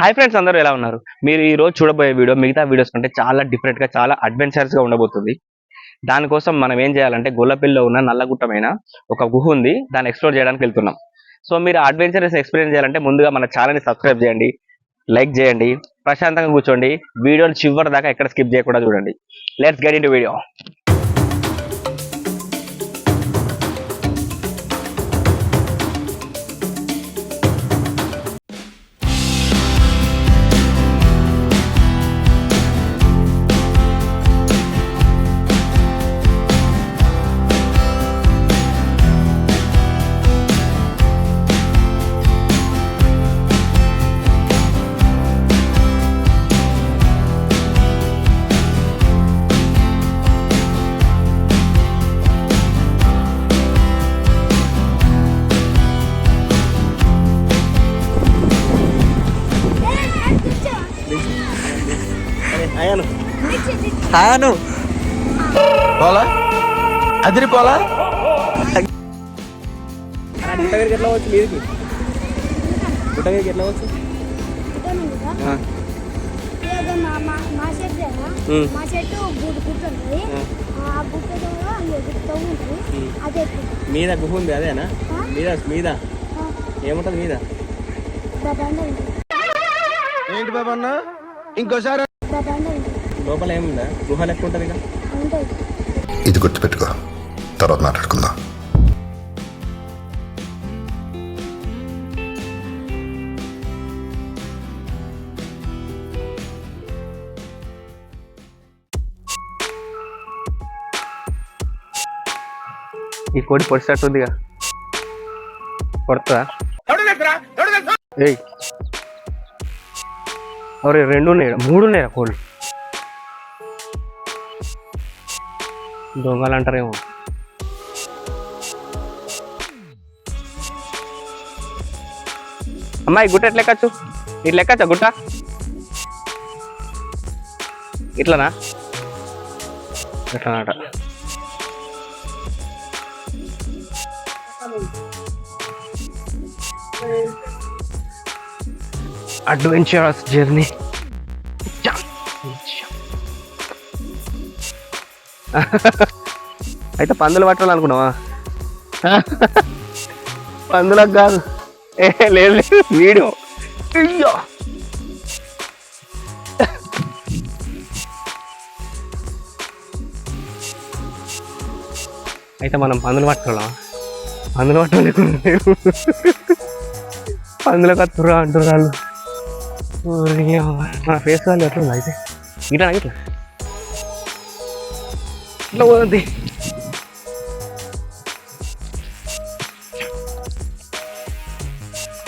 Hi friends అందరూ ఎలా ఉన్నారు? మీరు ఈ రోజు చూడబోయే వీడియో మిగతా వీడియోస్ కంటే చాలా డిఫరెంట్గా చాలా అడ్వెంచర్స్గా ఉండబోతుంది. దానికోసం మనం ఏం చేయాలంటే గొల్లపిల్లో ఉన్న నల్లగుట్టమైన ఒక గుహ ఉంది. దాన్ని ఎక్స్ప్లోర్ చేయడానికి వెళ్తున్నాం. సో మీరు అడ్వెంచరస్ ఎక్స్పీరియన్స్ చేయాలంటే ముందుగా మన ఛానల్ని సబ్స్క్రైబ్ చేయండి లైక్ చేయండి ప్రశాంతంగా కూర్చోండి. వీడియోలు చివరి దాకా ఎక్కడ స్కిప్ చేయకుండా చూడండి. లెట్స్ గెట్ ఇన్ వీడియో హాను పోలా? అదిరిపోలా గుట్ట మీదకి ఎట్లా వచ్చు మీదకి? గుట్ట ఎట్లా వచ్చు మా చెట్టు గుట్ట గుట్ట గుట్ట. మీద గుహ ఉంది అదేనా? మీద మీద. ఏముంటది మీద? ఏంటి బాబా అన్న? ఇంకోసారి లోపల ఏముందా? గుహ లెక్క ఉంటది ఇది గుర్తుపెట్టుకో. తర్వాత మాట్లాడుకుందాం. ఈ కోడి పొడిచినట్టుందిగా కొడతా ఏయ్. అరే రెండు ఉన్నాయి. మూడు ఉన్నాయి కోళ్ళు. దొంగలు అంటారేమో. అమ్మాయి గుట్ట ఎట్లా ఎక్కచ్చు? ఇట్లా ఎక్కచ్చా గుట్ట? ఇట్లనా? ఇట్లనాట అడ్వెంచరస్ జర్నీ అయితే పందులు పట్టాలి అనుకున్నావా? పందులకు కాదు. ఏ లేదు లేదు వీడియో అయ్యో. అయితే మనం పందులు పట్టుకోవాలా? పందులు పట్టాలి పందులకు కత్తురా అంటున్నారు వాళ్ళు మన ఫేస్ వాళ్ళు ఎట్లా ఉంది అయితే ఇట్లా ఇట్లా ఇట్లా పోతుంది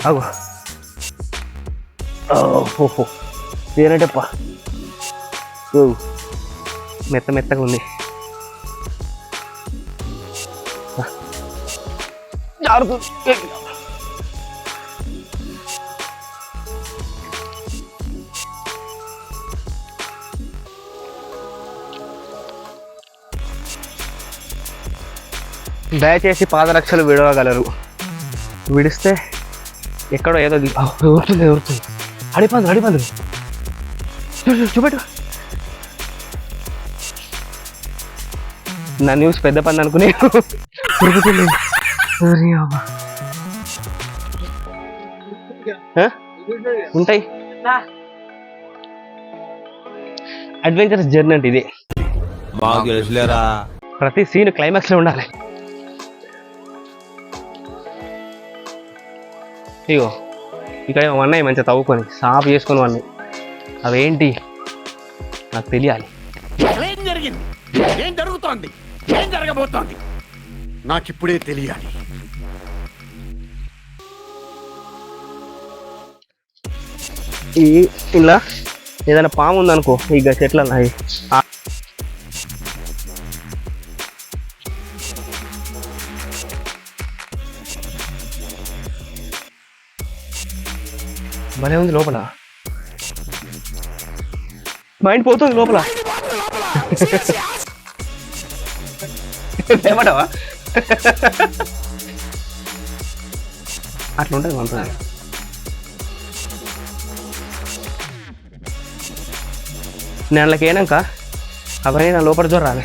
అగో ఓహో ఏనంటప్ప ఓ మెత్త మెత్తగా ఉంది జారుతుంది దయచేసి పాదరక్షలు విడవగలరు. విడిస్తే ఎక్కడో ఏదో ఎవరుతుంది ఎవరుతుంది అడిపంది అడిపంది చూపెట్టు. నా న్యూస్ పెద్ద పంది అనుకుని? ఉంటాయి. అడ్వెంచరస్ జర్నీ అంటే ఇదే. ప్రతి సీన్ క్లైమాక్స్లో ఉండాలి. ఇగో ఇక్కడ ఏమో అన్నయ్య మంచిగా తవ్వుకొని సాఫ్ చేసుకొని వాడిని. అవేంటి? నాకు తెలియాలి. ఏం జరిగింది? ఏం జరుగుతోంది? ఏం జరగబోతోంది? నాకిప్పుడే తెలియాలి. ఈ ఇలా ఏదైనా పాము ఉందనుకో ఇక చెట్ల భలే ఉంది లోపల? మైండ్ పోతుంది లోపల. ఏమంటావా? అట్లా ఉంటుంది మనతో నేను అందులోకి ఏనాక అవన్నీ నా లోపల జోరు రాలే.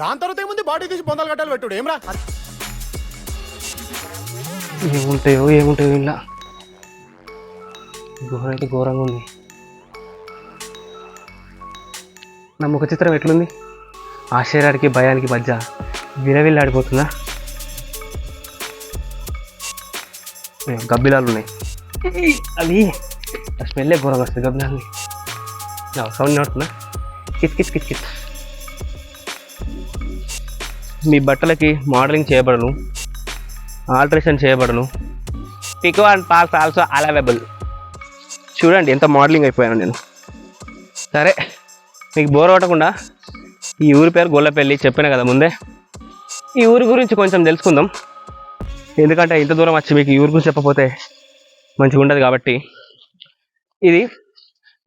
దాని తర్వాత ఏముంది? బాడీ తీసి బొందలు కట్టాలి పెట్టుడు. ఏమరా? ఏముంటాయో ఏముంటాయో ఇలా. గుహ అయితే ఘోరంగా ఉంది. నా ముఖ చిత్రం ఎట్లుంది? ఆశ్చర్యానికి భయానికి మధ్య విలవిల్లాడిపోతుందా గబ్బిలాలు ఉన్నాయి. అవి స్మెల్లే ఘోరంగా వస్తుంది గబ్బిలాలని సౌండ్ నడుతున్నా కిచ్ కిచ్ కిచ్ కిచ్ మీ బట్టలకి మోడలింగ్ చేయబడను. Alteration చేయబడను. Pico and parks also available చూడండి ఎంత మోడలింగ్ అయిపోయాను నేను. సరే మీకు బోర్ కొట్టకుండా ఈ ఊరి పేరు గొల్లపల్లి చెప్పాను కదా ముందే. ఈ ఊరి గురించి కొంచెం తెలుసుకుందాం. ఎందుకంటే ఇంత దూరం వచ్చి మీకు ఈ ఊరి గురించి చెప్పకపోతే మంచిగా ఉండదు కాబట్టి. ఇది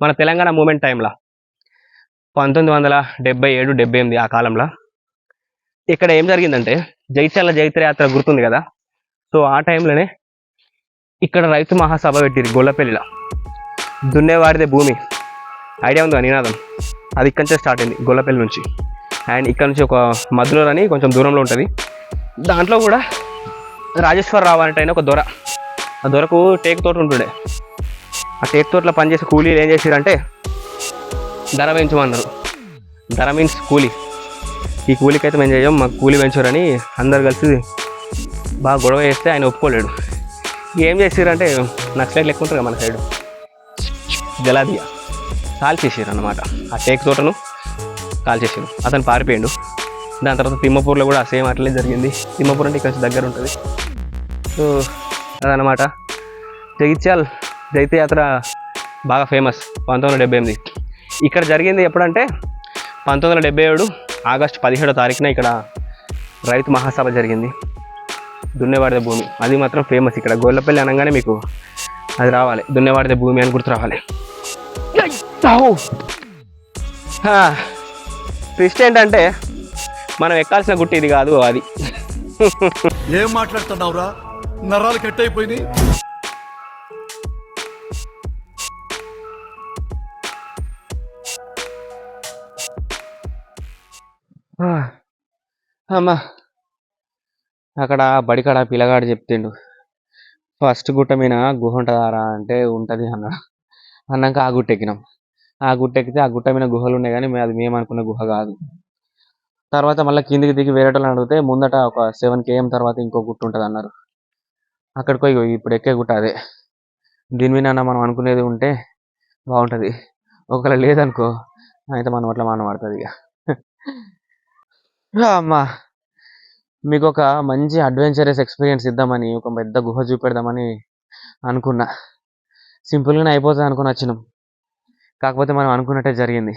మన తెలంగాణ మూమెంట్ టైంలో. పంతొమ్మిది వందల డెబ్బై ఏడు డెబ్బై ఎనిమిది ఆ కాలంలో. ఇక్కడ ఏం జరిగిందంటే జైత్యాల జైత్రయాత్ర గుర్తుంది కదా? సో ఆ టైంలోనే ఇక్కడ రైతు మహాసభ పెట్టిరు గొల్లపల్లిలో. దున్నేవాడిదే భూమి. ఐడియా ఉందా నినాదం? అది ఇక్కడి నుంచే స్టార్ట్ అయింది గొల్లపల్లి నుంచి. అండ్ ఇక్కడ నుంచి ఒక మధులో అని కొంచెం దూరంలో ఉంటుంది. దాంట్లో కూడా రాజేశ్వరరావు అంటే ఆయన ఒక దొర. ఆ దొరకు టేక్ తోట ఉంటుండే. ఆ టేక్ తోటలో పనిచేసే కూలీలు ఏం చేసారంటే ధర పెంచమన్నారు. ధర మీన్స్ కూలీ. ఈ కూలీకి అయితే మేము చేయం మాకు కూలి పెంచారని అందరు కలిసి బాగా గొడవ చేస్తే ఆయన ఒప్పుకోలేడు. ఏం చేసిరంటే నక్సలైట్లు ఎక్కువ ఉంటారు కదా మన సైడ్. జలాదియా. కాల్ చేసారు అన్నమాట ఆ టేక్ తోటను కాల్ చేసారు అతను పారిపోయాడు. దాని తర్వాత తిమ్మపూర్లో కూడా సేమ్ అట్లనే జరిగింది. తిమ్మపూర్ అంటే ఇక్కడ దగ్గర ఉంటుంది. సో అదనమాట జగిత్యాల్ జైత్యయాత్ర బాగా ఫేమస్. పంతొమ్మిది వందల డెబ్బై ఎనిమిది. ఇక్కడ జరిగింది ఎప్పుడంటే పంతొమ్మిది వందల డెబ్బై ఏడు ఆగస్టు పదిహేడో తారీఖున ఇక్కడ రైతు మహాసభ జరిగింది. దున్నేవాడిద భూమి. అది మాత్రం ఫేమస్ ఇక్కడ. గొల్లపల్లి అనగానే మీకు అది రావాలి. దున్నేవాడిద భూమి అని గుర్తు రావాలి. ట్విస్ట్ ఏంటంటే మనం ఎక్కాల్సిన గుట్టి ఇది కాదు అది. ఏం మాట్లాడుతున్నావురా? నరాలు కట్ అయిపోయింది అమ్మా. అక్కడ బడికాడ పిల్లగాడు చెప్తిండు ఫస్ట్ గుట్ట మీద గుహ ఉంటుందారా అంటే ఉంటుంది అన్నాడు. అన్నాక ఆ గుట్ట ఎక్కినాం. ఆ గుట్ట ఎక్కితే ఆ గుట్ట మీద గుహలు ఉన్నాయి కానీ అది మేము అనుకున్న గుహ కాదు. తర్వాత మళ్ళీ కిందికి దిగి వేరే వాళ్ళని అడిగితే ముందట ఒక సెవెన్ కేఎం తర్వాత ఇంకో గుట్ట ఉంటుంది అన్నారు. అక్కడికి పోయి ఇప్పుడు ఎక్కే గుట్ట అదే. దీని మీద మనం అనుకునేది ఉంటే బాగుంటుంది. ఒకవేళ లేదనుకో అయితే మనం అట్లా మనం పడుతుంది ఇక అమ్మా! మీకు ఒక మంచి అడ్వెంచరస్ ఎక్స్పీరియన్స్ ఇద్దామని ఒక పెద్ద గుహ చూపెడదామని అనుకున్నా. సింపుల్గానే అయిపోతుంది అనుకుని వచ్చినాం. కాకపోతే మనం అనుకున్నట్టే జరిగింది.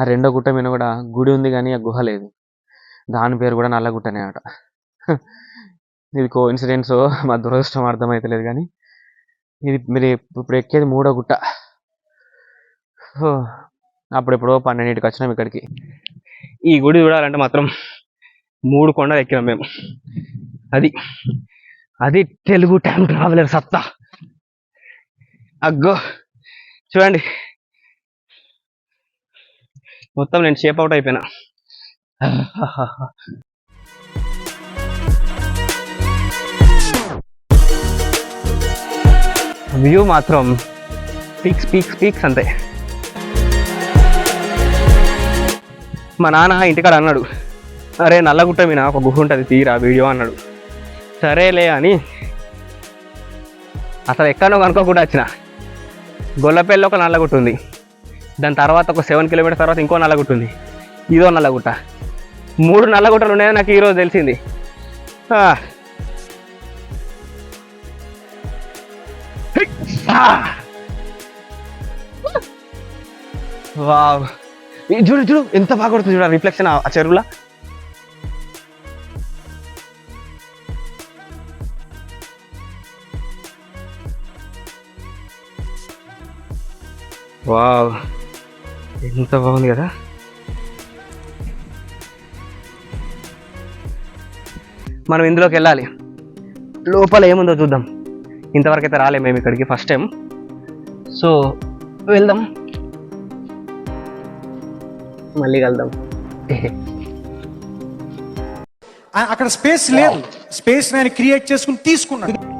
ఆ రెండో గుట్ట మీద కూడా గుడి ఉంది కానీ ఆ గుహ లేదు. దాని పేరు కూడా నల్లగుట్టనే అట. ఇది కో ఇన్సిడెంట్స్ మా దురదృష్టం అర్థమవుతలేదు కానీ ఇది మీరు ఇప్పుడు ఎక్కేది మూడో గుట్ట. హో, అప్పుడెప్పుడో పన్నెండింటికి వచ్చినాం ఇక్కడికి. ఈ గుడి చూడాలంటే మాత్రం మూడు కొండలు ఎక్కినాం మేము. అది అది తెలుగు టైం ట్రావెలర్ సత్తా. అగ్గో చూడండి. మొత్తం నేను షేప్ అవుట్ అయిపోయినా. వ్యూ మాత్రం పీక్స్ పీక్స్ పీక్స్ అంతే. మా నాన్న ఇంటికాడ అన్నాడు అరే నల్లగుట్ట మీద ఒక గుహ ఉంటుంది తీరా వీడియో అన్నాడు. సరేలే అని అసలు ఎక్కడో కనుక్కోకుండా వచ్చిన. గొల్లపల్లి ఒక నల్లగుట్ట ఉంది. దాని తర్వాత ఒక సెవెన్ కిలోమీటర్ తర్వాత ఇంకో నల్లగుట్ట ఉంది. ఇదో నల్లగుట్ట. మూడు నల్లగుట్టలు ఉన్నాయని నాకు ఈరోజు తెలిసింది. వావ్. చూడు చూడు ఎంత బాగా కొడుతుంది చూడ రిఫ్లెక్షన్ ఆ చెరువులో. వావ్. ఎంత బాగుంది కదా. మనం ఇందులోకి వెళ్ళాలి. లోపల ఏముందో చూద్దాం. ఇంతవరకు అయితే రాలేము మేము ఇక్కడికి ఫస్ట్ టైం సో వెళ్దాం. మళ్ళీ ఆ- అక్కడ స్పేస్ లేదు. స్పేస్ నేను క్రియేట్ చేసుకుని తీసుకున్నాను.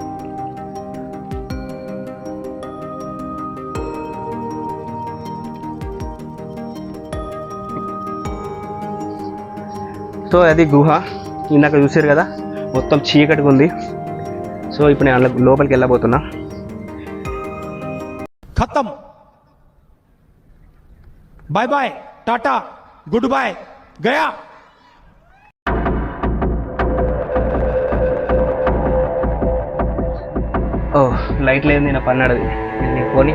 సో అది గుహ. ఇందాక చూసారు కదా మొత్తం చీకటిగా ఉంది. సో ఇప్పుడు నేను లోపలికి వెళ్ళబోతున్నా. ఖతం. Bye bye tata good bye Gaya. ఓ లైట్ లేదు నేను పన్నాడు నేను పోని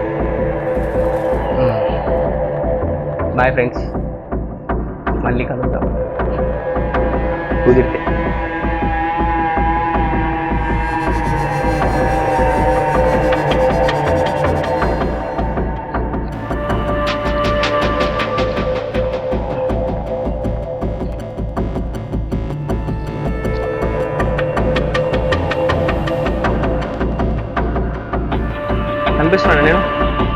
బాయ్ ఫ్రెండ్స్. మళ్ళీ కలుద్దాం. కుదిరితే కనిపిస్తున్నాను నేను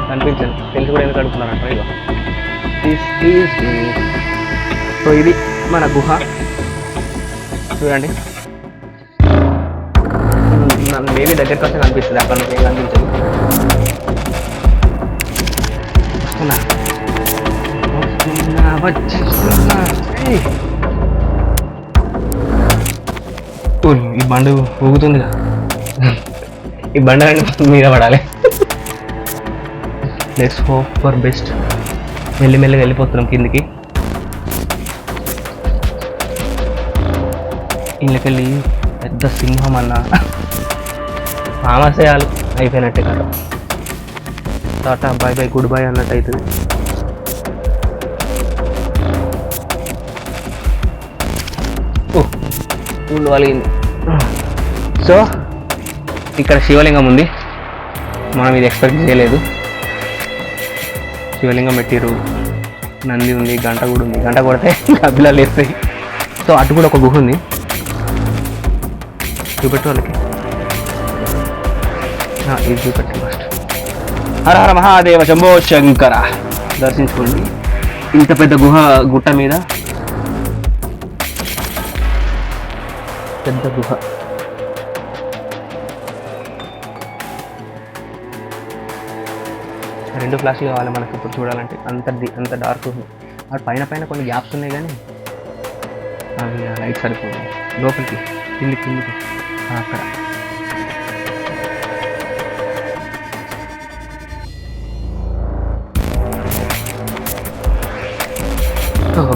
కనిపించాను తెలిసి కూడా ఎందుకు అడుగుతున్నాను ట్రైలో దిస్ ఈజ్ సో ఇది మన గుహ చూడండి. మేబీ దగ్గరికి వస్తే కనిపిస్తుంది అక్కడ నుంచి ఏం కనిపించదు. వస్తున్నా. వస్తున్నా వచ్చేస్తున్నా. ఈ బండు ఊగుతుందిగా. ఈ బండ మీద పడాలి. లెట్స్ హోప్ ఫర్ బెస్ట్ మెల్లిమెల్లిగా వెళ్ళిపోతున్నాం కిందికి. ఇళ్ళకెళ్ళి పెద్ద సింహం అన్న. ఆమాశయాలు అయిపోయినట్టే కదా. Tata bye bye good bye అన్నట్టు అవుతుంది ఊళ్ళు వలిగింది. సో ఇక్కడ శివలింగం ఉంది. మనం ఇది ఎక్స్పెక్ట్ చేయలేదు. శివలింగం పెట్టిరు నంది ఉంది గంట కూడా ఉంది. గంట కొడితే కపిలాలు వేస్తాయి సో అటు కూడా ఒక గుహ ఉంది. చూపెట్టు వాళ్ళకి ఇది చూపెట్టు ఫస్ట్ హర హర మహాదేవ శంభో శంకర. దర్శించుకోండి. ఇంత పెద్ద గుహ గుట్ట మీద. పెద్ద గుహ. రెండు ఫ్లాష్లు కావాలి మనకి ఇప్పుడు చూడాలంటే. అంత అంత డార్క్ ఉంది. అటు పైన పైన కొన్ని గ్యాప్స్ ఉన్నాయి కానీ అవి లైట్ సరిపోదు. లోపలికి కింది కిందికి. ఆ, అక్కడ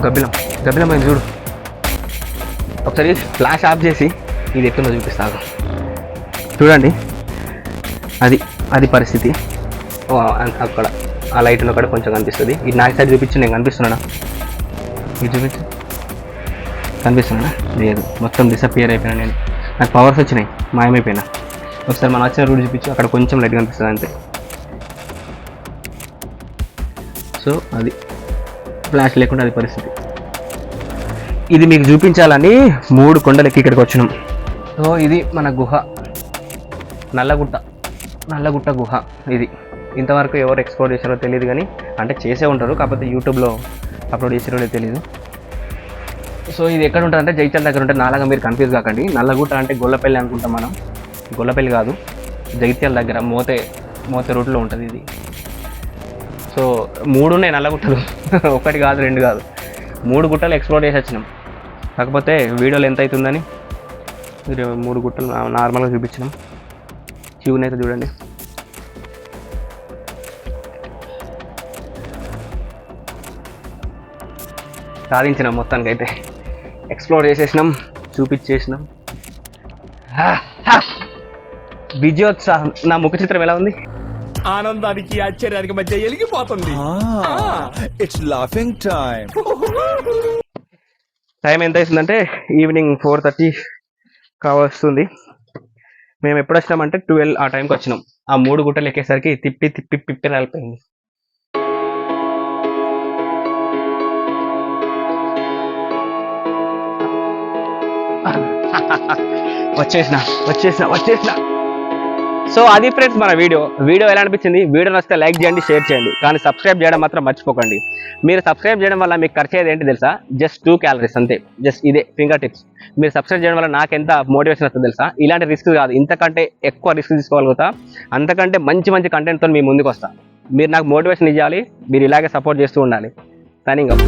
గబ్బిలం. గబ్బిలం అయింది చూడు. ఒకసారి ఫ్లాష్ ఆఫ్ చేసి ఇది ఎట్లుందో చూపిస్తాను చూడండి. అది అది పరిస్థితి. ఓ, అక్కడ. ఆ లైట్ ఉన్న కొంచెం కనిపిస్తుంది. ఇది నాకు సైడ్ చూపించి నేను కనిపిస్తున్నానా? ఇది చూపించు. కనిపిస్తున్నానా? లేదు. మొత్తం డిసప్పియర్ అయిపోయినా నేను. నాకు పవర్స్ వచ్చినాయి. మాయమైపోయినా. ఒకసారి మనం వచ్చిన రూట్ చూపించు అక్కడ కొంచెం లైట్ కనిపిస్తుంది అంతే. సో అది ఫ్లాష్ లేకుండా అది పరిస్థితి. ఇది మీకు చూపించాలని మూడు కొండలకి ఇక్కడికి వచ్చినాం. సో ఇది మన గుహ. నల్లగుట్ట. నల్లగుట్ట గుహ ఇది. ఇంతవరకు ఎవరు ఎక్స్ప్లోర్ చేశారో తెలియదు కానీ అంటే చేసే ఉంటారు కాకపోతే యూట్యూబ్లో అప్లోడ్ చేసారో తెలియదు సో ఇది ఎక్కడ ఉంటుంది అంటే జైత్యాల దగ్గర ఉంటే నాలాగా మీరు కన్ఫ్యూజ్ కాకండి. నల్లగుట్ట అంటే గొల్లపల్లి అనుకుంటాం మనం. గొల్లపల్లి కాదు జైత్యాల దగ్గర మోతే మోతే రూట్లో ఉంటుంది ఇది. సో మూడు ఉన్నాయి నల్లగుట్టలు. ఒకటి కాదు రెండు కాదు. మూడు గుట్టలు ఎక్స్ప్లోర్ చేసి వచ్చినాం. కాకపోతే వీడియోలు ఎంత అవుతుందని మీరు మూడు గుట్టలు నార్మల్గా చూపించినాం. క్యూని అయితే చూడండి. సాధించినాం మొత్తానికి అయితే ఎక్స్ప్లోర్ చేసేసినాం చూపించేసినాం. విజయోత్సాహం. నా ముఖ చిత్రం ఎలా ఉంది? ఆనందానికి ఆశ్చర్యానికి మధ్య ఎలిగిపోతుంది. ఇట్స్ లాఫింగ్ టైం టైం ఎంత అవుతుందంటే ఈవినింగ్ ఫోర్ థర్టీ కావస్తుంది. మేము ఎప్పుడు వచ్చినామంటే ట్వెల్వ్ ఆ టైంకి వచ్చినాం. ఆ మూడు గుట్టలు ఎక్కేసరికి తిప్పి తిప్పి పిప్పి రాలిపోయింది. వచ్చేసిన వచ్చేసిన వచ్చేసిన. సో అది ఫ్రెండ్స్ మన వీడియో వీడియో ఎలా అనిపించింది? వీడియో నచ్చితే లైక్ చేయండి షేర్ చేయండి. కానీ సబ్స్క్రైబ్ చేయడం మాత్రం మర్చిపోకండి. మీరు సబ్స్క్రైబ్ చేయడం వల్ల మీకు ఖర్చు అయ్యేది ఏంటి తెలుసా? జస్ట్ టూ క్యాలరీస్ అంతే. జస్ట్ ఇదే ఫింగర్ టిప్స్ మీరు సబ్స్క్రైబ్ చేయడం వల్ల నాకు ఎంత మోటివేషన్ వస్తుంది తెలుసా? ఇలాంటి రిస్క్ కాదు. ఇంతకంటే ఎక్కువ రిస్క్ తీసుకోగలుగుతా. అంతకంటే మంచి మంచి కంటెంట్తో మీ ముందుకు వస్తా మీరు నాకు మోటివేషన్ ఇవ్వాలి మీరు ఇలాగే సపోర్ట్ చేస్తూ ఉండాలి. Thank up